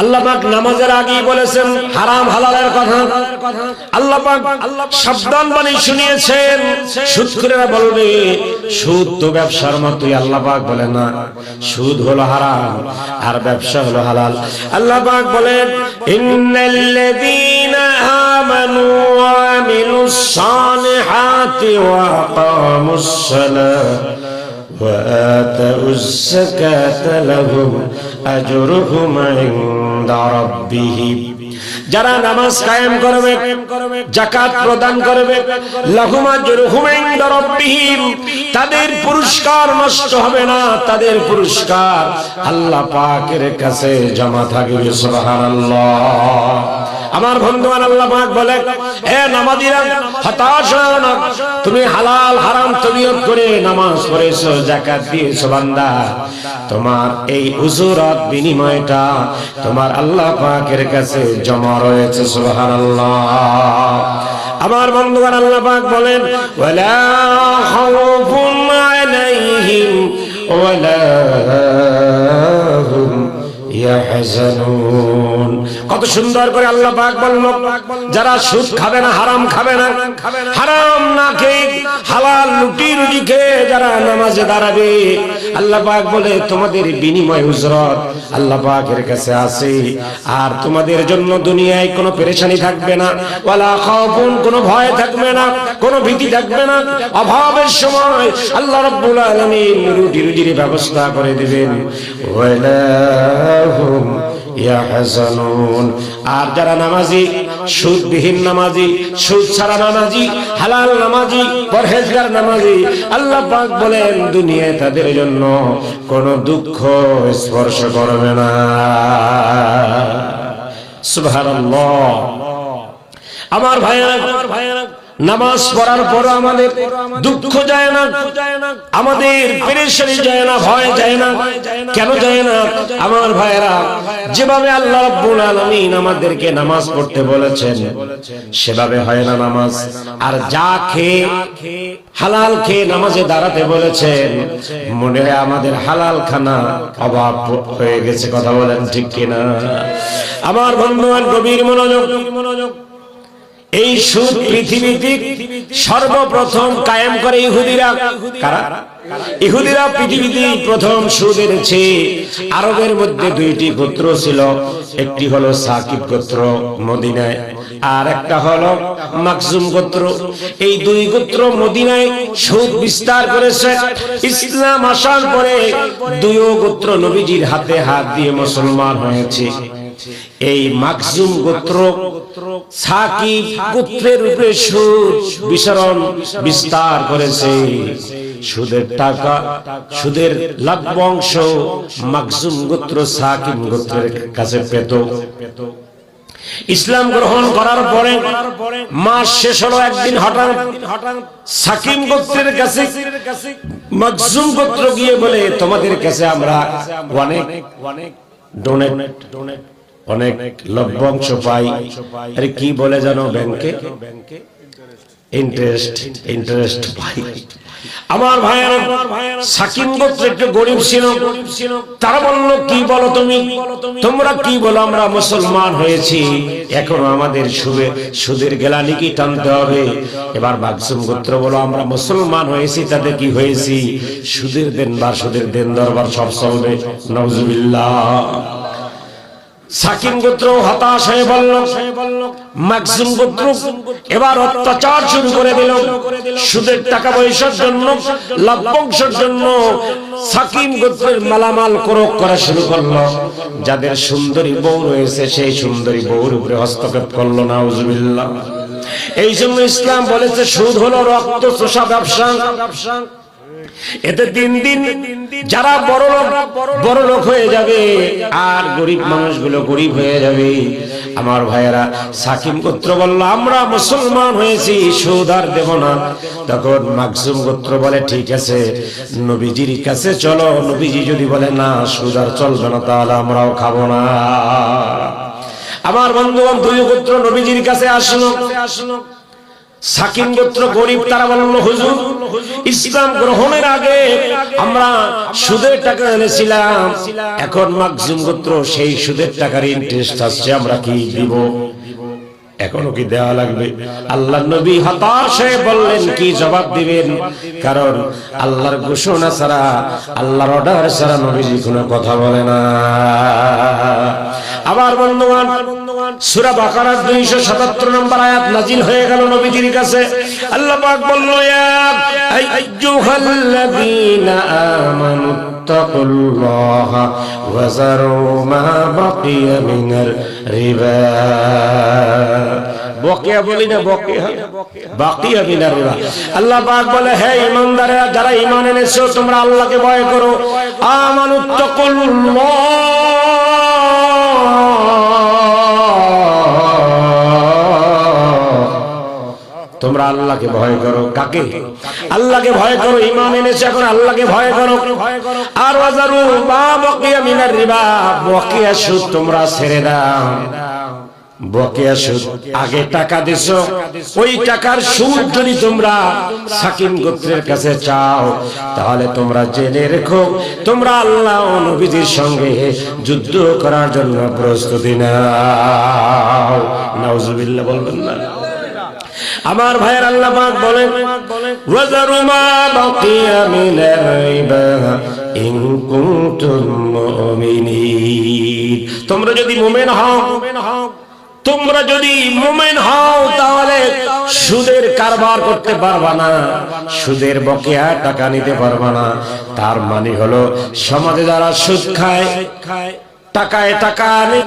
আল্লাহ পাক নামাজের আগেই বলেছেন, হারাম হালালের কথা। আল্লাহ পাক সাবধান বাণী শুনিয়েছেন। সুদ করেরা বলবে, সুদ তো ব্যবসার মতোই, আল্লাহ পাক বলেন না। সুদ হলো হারাম, আর ব্যবসা হলো হালাল। আল্লাহ পাক বলেন, ইন্নাল্লাযীনা আমানু ওয়া আমিলুস ওয়া আকামুস وآتوا الزكاة لهم أجرهم عند ربهم যারা নামাজ কায়েম করবে জাকাত প্রদান করবে লাহুমা জুরহুম ইনদা রাব্বিহিম তাদের পুরস্কার নষ্ট হবে না তাদের পুরস্কার আল্লাহ পাকের কাছে জমা থাকবে সুবহানাল্লাহ আমার বন্ধুগণ আল্লাহ পাক বলে এ নামাজিরা, হতাশ হও না। তুমি হালাল, হারাম তবিয়ত করে নামাজ পড়েছো, যাকাত দিয়েছ, বান্দা। তোমার এই উজুরাত বিনিময়টা তোমার আল্লাহ পাকের কাছে জমা রয়েছে, সুবহানাল্লাহ। আমার বন্ধুগণ আল্লাহ পাক বলেন, ওয়ালা খাউফুন আলাইহিম, ওয়ালা হুম কত সুন্দর করে আল্লাহ পাক বলল, যারা সুদ খাবে না, হারাম খাবে না, হারাম না খেয়ে, হালাল লুটি রুটি খেয়ে যারা নামাজে দাঁড়াবে, আল্লাহ পাক বলে, তোমাদের বিনিময় উজরত আল্লাহ পাকের কাছে আছে। আর তোমাদের জন্য দুনিয়ায় কোনো পেরেশানি থাকবে না, ওয়ালা খাউফুন, কোনো ভয় থাকবে না, কোনো ভীতি থাকবে না। অভাবের সময় আল্লাহ রাব্বুল আলামিন রুটি রুজির ব্যবস্থা করে দিবেন। ওয়ালা হুম আর যারা নামাজি, সুদবিহীন নামাজি সুদ ছাড়া নামাজি, হালাল নামাজি, পরহেজগার নামাজি, আল্লাহ পাক বলেন, দুনিয়ায় তাদের জন্য কোনো দুঃখ স্পর্শ করবে না। সুবহানাল্লাহ। আমার ভাইয়েরা আমার ভাইয়েরা নামাজ পড়ার পর আমাদের দুঃখ যায় না, আমাদের পেরেশানি যায় না, ভয় যায় না। কেন যায় না? আমার ভাইয়েরা, যেভাবে আল্লাহ রাব্বুল আলামিন আমাদেরকে নামাজ পড়তে বলেছেন, সেভাবে হয় না নামাজ। আর যা খেয়ে, হালাল খেয়ে নামাজে দাঁড়াতে বলেছেন, মনে হয় আমাদের হালাল খানা অভাব হয়ে গেছে, কথা বলেন ঠিক কিনা? আমার বন্ধুবান গভীর মনোযোগ মনোযোগ। এই সুদ পৃথিবীতে সর্বপ্রথম কায়েম করে ইহুদিরা। কারা? ইহুদিরা পৃথিবীতে প্রথম সুদ এনেছে আরবের মধ্যে দুইটি গোত্র ছিল। একটি হলো সাকিব গোত্র মদিনায়, আর একটা হলো মাকজুম গোত্র। এই দুই গোত্র মদিনায় সুদ বিস্তার করেছে। ইসলাম আসার পরে দুই গোত্র নবীজির হাতে হাত দিয়ে মুসলমান হয়েছে। এই মাকজুম গোত্র সাকিব উপরে সুদ বিচরণ বিস্তার করেছে। সুদের টাকা সুদের লাভ অংশ মাকজুম গোত্র সাকিব গোত্রের কাছে পেত। ইসলাম গ্রহণ করার পরে মাস শেষ হলো একদিন হঠাৎ হঠাৎ সাকিম গোত্রের কাছে মাকজুম গোত্র গিয়ে বলে তোমাদের কাছে আমরা অনেক অনেক ডোনেট ডোনেট অনেক লভ্যাংশ পাই। আরে কি বলে জানো ব্যাংকে? ইন্টারেস্ট ইন্টারেস্ট পাই। আমার ভাইয়েরা সাকিম গোত্র একটু গরিব ছিল। তারা বলল কি বলো তুমি? তোমরা কি বলো? আমরা মুসলমান হয়েছি। এখনও আমাদের সুদে সুদের গেলানি কি টানতে হবে? এবার বাকসুম গোত্র বলো আমরা মুসলমান হয়েছি তাতে কি হয়েছি? সুদের দেন বা সুদের দেন দরবার সব চলবে। নজুবিল্লাহ সাকিম গোত্র হতাশ হয়ে বলল, মাকসুম গোত্র এবার অত্যাচার শুরু করে দিল। সুদের টাকা পয়সার জন্য, লভ্যাংশের জন্য সাকিম গোত্রের মালামাল করক করা শুরু করল। যাদের সুন্দরী বউ রয়েছে, সেই সুন্দরী বউর উপরে হস্তক্ষেপ করল না উজুবিল্লাহ এই জন্য ইসলাম বলেছে, সুদ হলো রক্ত চোষা ব্যবসা ব্যবসা। এতে দিন দিন যারা বড় লোক বড় লোক হয়ে যাবে আর গরিব মানুষগুলো গরিব হয়ে যাবে। আমার ভাইয়েরা, সাকিম গোত্র বলল, আমরা মুসলমান হয়েছি সুদ দেব না। তখন মাকসুম গোত্র বলে, ঠিক আছে, নবীজির কাছে চলো। নবীজি যদি বলে, না সুদ চলবে না, তাহলে আমরাও খাব না। আমার বন্ধু দুই গোত্র নবীজির কাছে আসলো আসলো। সাকিম গোত্র গরিব, তারা বলল, হুজুর, ইসলাম গ্রহণের আগে আমরা সুদের টাকা এনেছিলাম। এখন মাকজুম গোত্র সেই সুদের টাকার ইন্টারেস্ট আসছে, আমরা কি দিব? এখনও কি দেওয়া লাগবে? আল্লাহ নবী হতাশ হয়ে বললেন, কি জবাব দিবেন? কারণ আল্লাহর ঘোষণা ছাড়া, আল্লাহর অর্ডার ছাড়া নবীজি কোনো কথা বলে না। আবার বন্ধুগণ, সূরা বাকারার 277 নম্বর আয়াত নাজিল হয়ে গেল নবীজির কাছে। আল্লাহ পাক বলল, ইয়া আইয়ুহাল্লাযীনা আমানু তাকুল্লাহা ওয়া যারু মা বাকিয়া মিনার রিবা বকেয়া বলি না বকেয়া বাকিয়া মিনার রিবা আল্লাহ পাক বলে, হে ঈমানদারেরা যারা ঈমান এনেছো, তোমরা আল্লাহকে ভয় করো। আমানু তোমরা আল্লাহকে ভয় করো। কাকে? আল্লাহকে ভয় করো ইমান এনেছে, এখন আল্লাহকে ভয় করো। বকিয়া মিনার রিবা, বকিয়া সুদ তোমরা ছেড়ে দাও। বকেয়া সুদ, আগে টাকা দিছো, ওই টাকার সুদ যদি তোমরা সাকিম গোত্রের কাছে চাও, তাহলে তোমরা জেনে রেখো, তোমরা আল্লাহ সঙ্গে যুদ্ধ করার জন্য প্রস্তুতি নাও। নাউজুবিল্লাহ, বলবেন না। আমার ভাইয়ের আল্লাহ বলেন তোমরা যদি মোমেন হও, তোমরা যদি মোমেন হও, তাহলে সুদের কারবার করতে পারবা না, সুদের বকেয়া টাকা নিতে পারবা না। তার মানে হলো, সমাজে যারা সুদ খায় খায় টাকায় টাকা আনে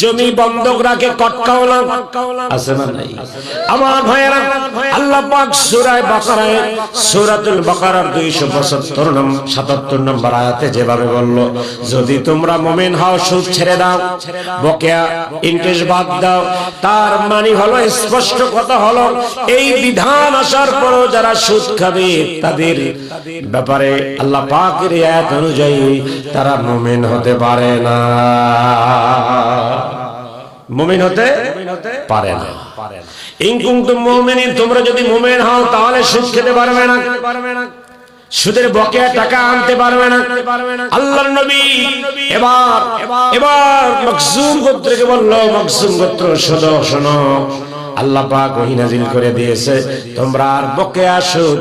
জমি বন্ধক রাখে কটকাওলা আছে না নাই? আমার ভাইয়েরা, আল্লাহ পাক সূরা বাকারায়, সূরাতুল বাকারার 275 নম্বর 77 নম্বর আয়াতে যেভাবে বলল, যদি তোমরা মুমিন হও, সুদ ছেড়ে দাও, বকেয়া ইন্টারেস্ট বাদ দাও। তার মানে হলো, স্পষ্ট কথা হলো, এই বিধান আসার পরও যারা সুদ খাবে, তাদের ব্যাপারে আল্লাহ পাকের আয়াত অনুযায়ী তারা মুমিন হতে পারে না। মুমিন হতে পারে না। ইনকুম তুম মুমিনিন, তোমরা যদি মুমিন হও, তাহলে সুদ খেতে পারবে না। পারবে না সুদের বকেয়া টাকা আনতে পারবে না। আল্লাহর নবী এবার এবার মকসুম গোত্রকে বলল মকসুম গোত্র, শোনো শোনো। আল্লাহ পাক ওহী নাজিল করে দিয়েছে, তোমরা আর বকেয়া সুদ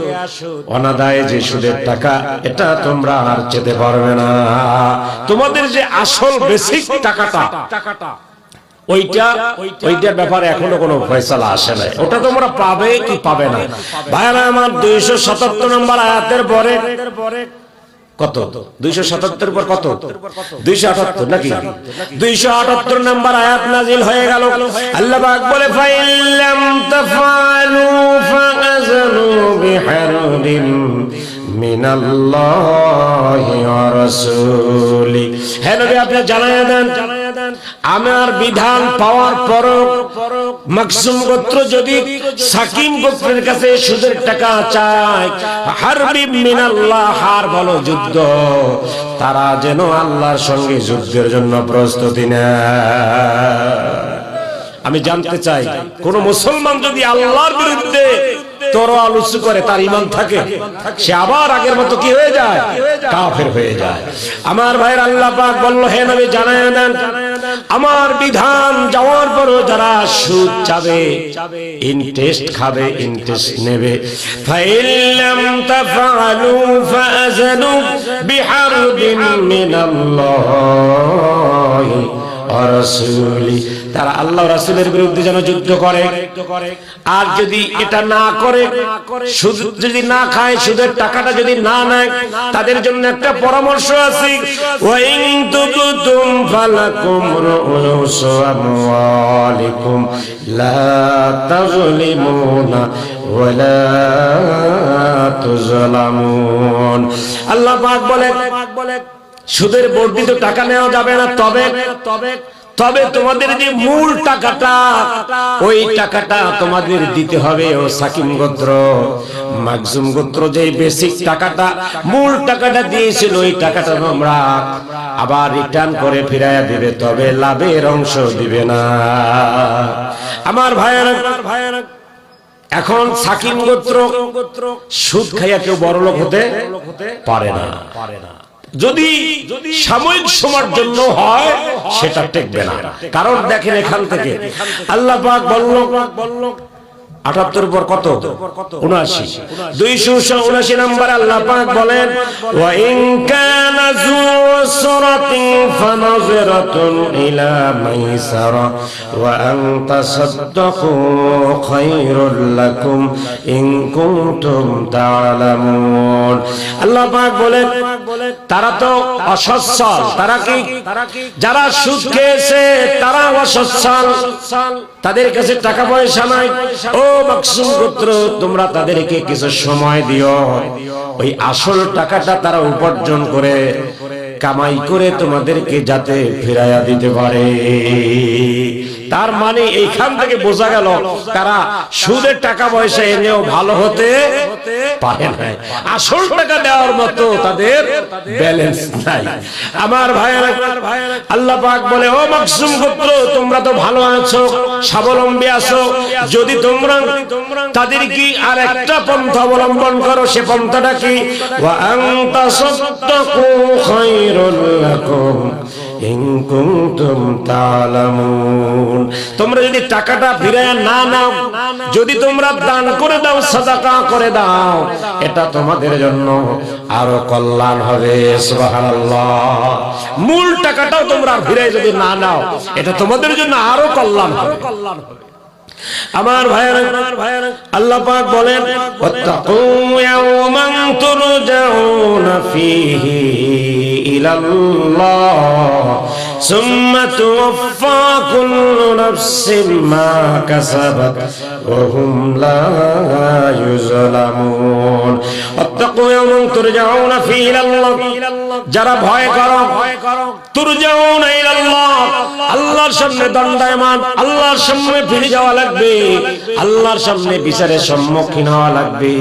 অনাদায় যে সুদের টাকা, এটা তোমরা আর যেতে পারবে না। তোমাদের যে আসল বেসিক টাকাটা টাকাটা, ওইটা, ওইটার ব্যাপারে এখনও কোনো ফয়সালা আসে নাই। ওটা তোমরা পাবে কি পাবে না। ভাইরা আমার দুইশো সাতাত্তর নম্বর আয়াতের পরে কত? দুইশো সাতাত্তর পর কত? দুইশো আটাত্তর নাকি? দুইশো আটাত্তর নম্বর আয়াত নাজিল হয়ে গেল। আল্লাহ বলে, ফাইল্লাম তাফালু ফাআযানু বিহারবিন মিনাল্লাহি ওয়া দেন আমার বিধান পাওয়ার পর মাকসুম গোত্র যদি সাকিম গোত্রের কাছে সুদের টাকা চায়, হারবি মিনাল্লাহ, হার বলো যুদ্ধ। তারা যেন আল্লাহর সঙ্গে যুদ্ধের জন্য প্রস্তুতি নেয়। আমি জানতে চাই, কোন মুসলমান যদি আল্লাহর বিরুদ্ধে তরোয়াল উঁচু করে, তার ইমান থাকে, সে আবার আগের মতো কি হয়ে যায়? কাফের হয়ে যায়। আমার ভাইয়ের আল্লাহ পাক বলল, হে নবী জানায় দেন আমার বিধান যাওয়ার পরও যারা সুদ চাবে ইন্টারেস্ট খাবে ইন্টারেস্ট নেবে। ফাইলাম তাফালু ফাআযানু বিহারবিন মিনাল্লাহি। তারা আল্লাহ রাসূলের বিরুদ্ধে যেন যুদ্ধ করে। আর যদি এটা না করে যদি না খায় সুদের টাকাটা যদি না নেয়, তাদের জন্য একটা পরামর্শ আছে। আল্লাহ পাক বলে সুদের বর্ধিত টাকা নেওয়া যাবে না, তবে তবে তবে তোমাদের যে মূল টাকাটা, ওই টাকাটা তোমাদের দিতে হবে, ও সাকিম গোত্র। মাকজুম গোত্র যে বেসিক টাকাটা, মূল টাকাটা দিয়েছিল, ওই টাকাটা তোমরা আবার রিটার্ন করে ফিরাইয়া দিবে, তবে লাভের অংশ দিবে না। আমার ভাইয়েরা ভাইয়েরা এখন সাকিম গোত্র সুদ খাইয়া কেউ বড় লোক হতে পারে না। যদি সাময়িক সময়ের জন্য হয় সেটা টেকবে না। কারণ দেখেন এখান থেকে আল্লাহ পাক বলল বলল আটাত্তর পর কত? উনআশি। দুইশো উনআশি নম্বর আল্লাহ পাক বলেন ওয়া ইন কানা যু উসরাতিন ফানাযিরাতুন ইলা মাইসারা ওয়া আন তাসাদ্দাকু খায়রুল লাকুম ইন কুনতুম তা'লামুন আল্লাহ পাক বলেন তারা তো অসচ্ছল। তারা কি যারা সুদ খেয়েছে তারা অসচ্ছল। তাদের কাছে টাকা পয়সা নাই। ও মাকসুম গোত্র তোমরা তাদেরকে কিছু সময় দিও। ওই আসল টাকাটা তারা উপার্জন করে কামাই করে তোমাদেরকে যাতে ফিরাইয়া দিতে পারে। তার মানে এইখান থেকে বোঝা গেল তারা সুদের টাকা পয়সা এনেও ভালো হতে পারে না আসল টাকা দেওয়ার মতো তাদের ব্যালেন্স নাই। আমার ভাইয়েরা, আল্লাহ পাক বলে, ও মাকসুম গোত্র, তোমরা তো ভালো আছো, স্বাবলম্বী আছো। যদি তোমরা তাদের কি আর একটা পন্থা অবলম্বন করো, সে পন্থাটা কি? ওয়া আনতা সাদ্দাকু খায়রুল লাকুম। তোমরা যদি টাকাটা ফিরায় না নাও, যদি তোমরা দান করে দাও, সাদাকা করে দাও, এটা তোমাদের জন্য আরও কল্যাণ হবে মূল টাকাটাও তোমরা ফিরায় যদি না নাও, এটা তোমাদের জন্য আরও কল্যাণ হবে। কল্যাণ হবে আমার ভাইয়েরা আল্লাহ পাক বলেন ওয়াত্তাকু ইয়াওমান তুরজাউনা ফীহি। সুম্মা তুওয়াফা কুল্লু নাফসিন মা কাসাবাত ওয়া হুম লা ইউজলামুন ওয়াত্তাকু ইয়াওমান তুরজাউনা ফীহি ইলাল্লাহ। যারা ভয় করো, তুরজাউনা ইলাল্লাহ। আল্লাহর সামনে দণ্ডায়মান, আল্লাহর সামনে ফিরে যাওয়া লাগবে। আল্লাহর সামনে বিচারের সম্মুখীন হওয়া লাগবে।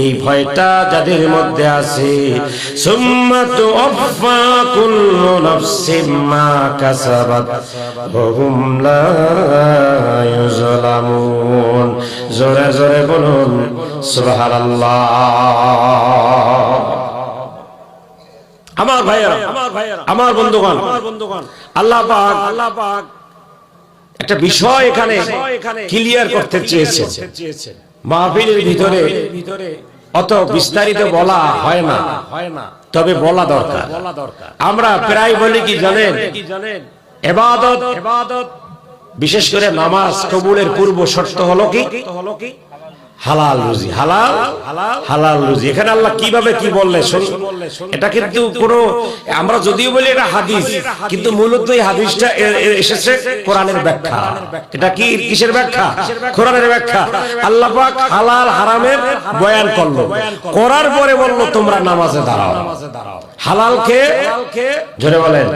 এই ভয়টা যাদের মধ্যে আছে। জোরে জোরে বলুন সুবহানাল্লাহ। আমার ভাইয়েরা আমার বন্ধুগণ আল্লাহ পাক আল্লাহ পাক একটা বিষয় এখানে ক্লিয়ার করতে চেয়েছেন। মাহফিলের ভিতরে অত বিস্তারিত বলা হয় না। তবে বলা দরকার। আমরা প্রায় বলি কি জানেন? এবাদত, বিশেষ করে নামাজ কবুলের পূর্ব শর্ত হলো কি? হলো কি হালাল রুজি, হালাল? হালাল রুজি। এখানে আল্লাহ কীভাবে কি বললে? এটা কিন্তু কোনো আমরা যদিও বলি এটা হাদিস, কিন্তু মূলত এই হাদিসটা এসেছে কোরআনের ব্যাখ্যা। এটা কি কিসের ব্যাখ্যা? কোরআনের ব্যাখ্যা। আল্লাহ পাক হালাল হারামের বয়ান করল। করার পরে বলল, তোমরা নামাজে দাঁড়াও। হালাল খেয়ে জোরে বলেন,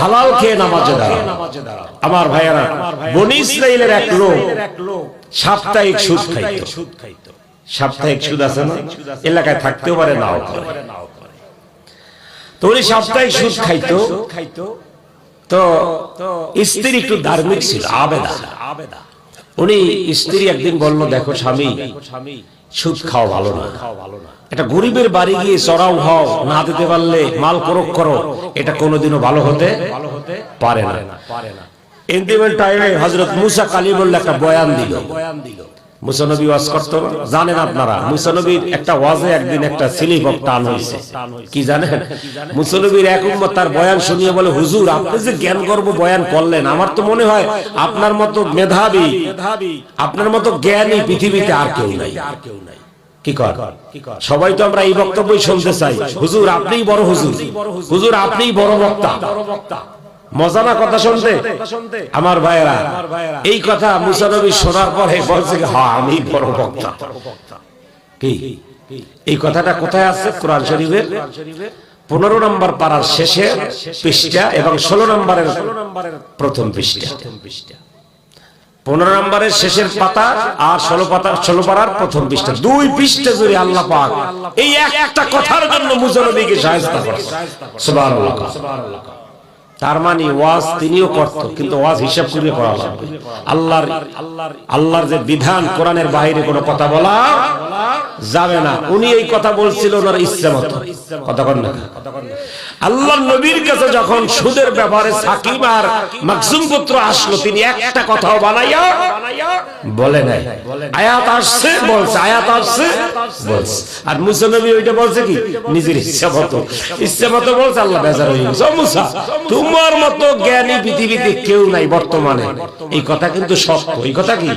হালাল খেয়ে নামাজে দাঁড়াও? আমার ভাইয়েরা, বনি ইসরাইলের এক লোক সাপ্তাহিক সুদ খাইতো। সাপ্তাহিক সুদ আছে না? এলাকায় থাকতেও পারে নাও পারে। তো উনি সাপ্তাহিক সুদ খাইতো। তো স্ত্রী একটু ধার্মিক ছিল আবেদা। আবেদা। উনি স্ত্রী একদিন বলল দেখো স্বামী সুদ খাওয়া ভালো না। এটা গরিবের বাড়ি গিয়ে চড়াও হও না দিতে পারলে মাল করক করো। এটা কোনোদিনও ভালো হতে পারে না। ইন্টিমেন্ট টাইমে হযরত মুসা কালিমুল্লাহ একটা বয়ান দিল। ওয়াজ জানেন আপনারা একটা ওয়াজে একদিন একটা সিলিপ অফ টান হয়েছে কি জানেন? এক উম্মত তার বয়ান শুনিয়ে বলে, হুজুর, আপনি যে জ্ঞান গর্ব বয়ান করলেন, আমার তো মনে হয় আপনার মতো মেধাবী, আপনার মতো জ্ঞানী পৃথিবীতে আর কেউ নাই আর কেউ নাই। কি কর? সবাই তো আমরা এই বক্তব্যই শুনতে চাই। হুজুর, আপনিই বড় হুজুর। হুজুর, আপনিই বড় বক্তা। মজা না কথা শুনতে? আমার ভাইয়েরা, এই কথা মুসানবী শোনার পরে বলছে হ্যাঁ আমি বড় বক্তা। কি? এই কথাটা কোথায় আছে? কোরআন শরীফের পনেরো নম্বর পাড়ার শেষে পৃষ্ঠা এবং ষোলো নম্বরের প্রথম পৃষ্ঠা। পনেরো নম্বরের শেষের পাতা আর ষোলো পাতা, ষোলো পাড়ার প্রথম পৃষ্ঠা। দুই পৃষ্ঠা জুড়ে আল্লাহ পাক এই একটা কথার জন্য মুসানবীকে সাহায্য করে সুবহানাল্লাহ। তার মানে ওয়াজ তিনিও করত, কিন্তু ওয়াজ হিসাব করে করা লাগবে। আল্লাহর আল্লাহর যে বিধান কোরআনের বাইরে কোনো কথা বলা যাবে না। উনি এই কথা বলছিল ওনার ইচ্ছা মতো। কথা কর না আল্লাহর নবীর কাছে যখন সুদের ব্যাপারে সাকিব আর মাকসুম পুত্র আসলো, তিনি একটা কথাও বানাইয়া বলে নাই। আয়াত আসছে, বলছে, আয়াত আসছে, বলছে। আর মুসা নবী ওইটা বলছে কি? নিজের ইচ্ছা মতো। ইচ্ছা মতো বলছে, আল্লাহ বেজার হয়ে গেছে। মুসা, তোমার মতো জ্ঞানী পৃথিবীতে কেউ নাই বর্তমানে। এই কথা কিন্তু সত্য। এই কথা কি?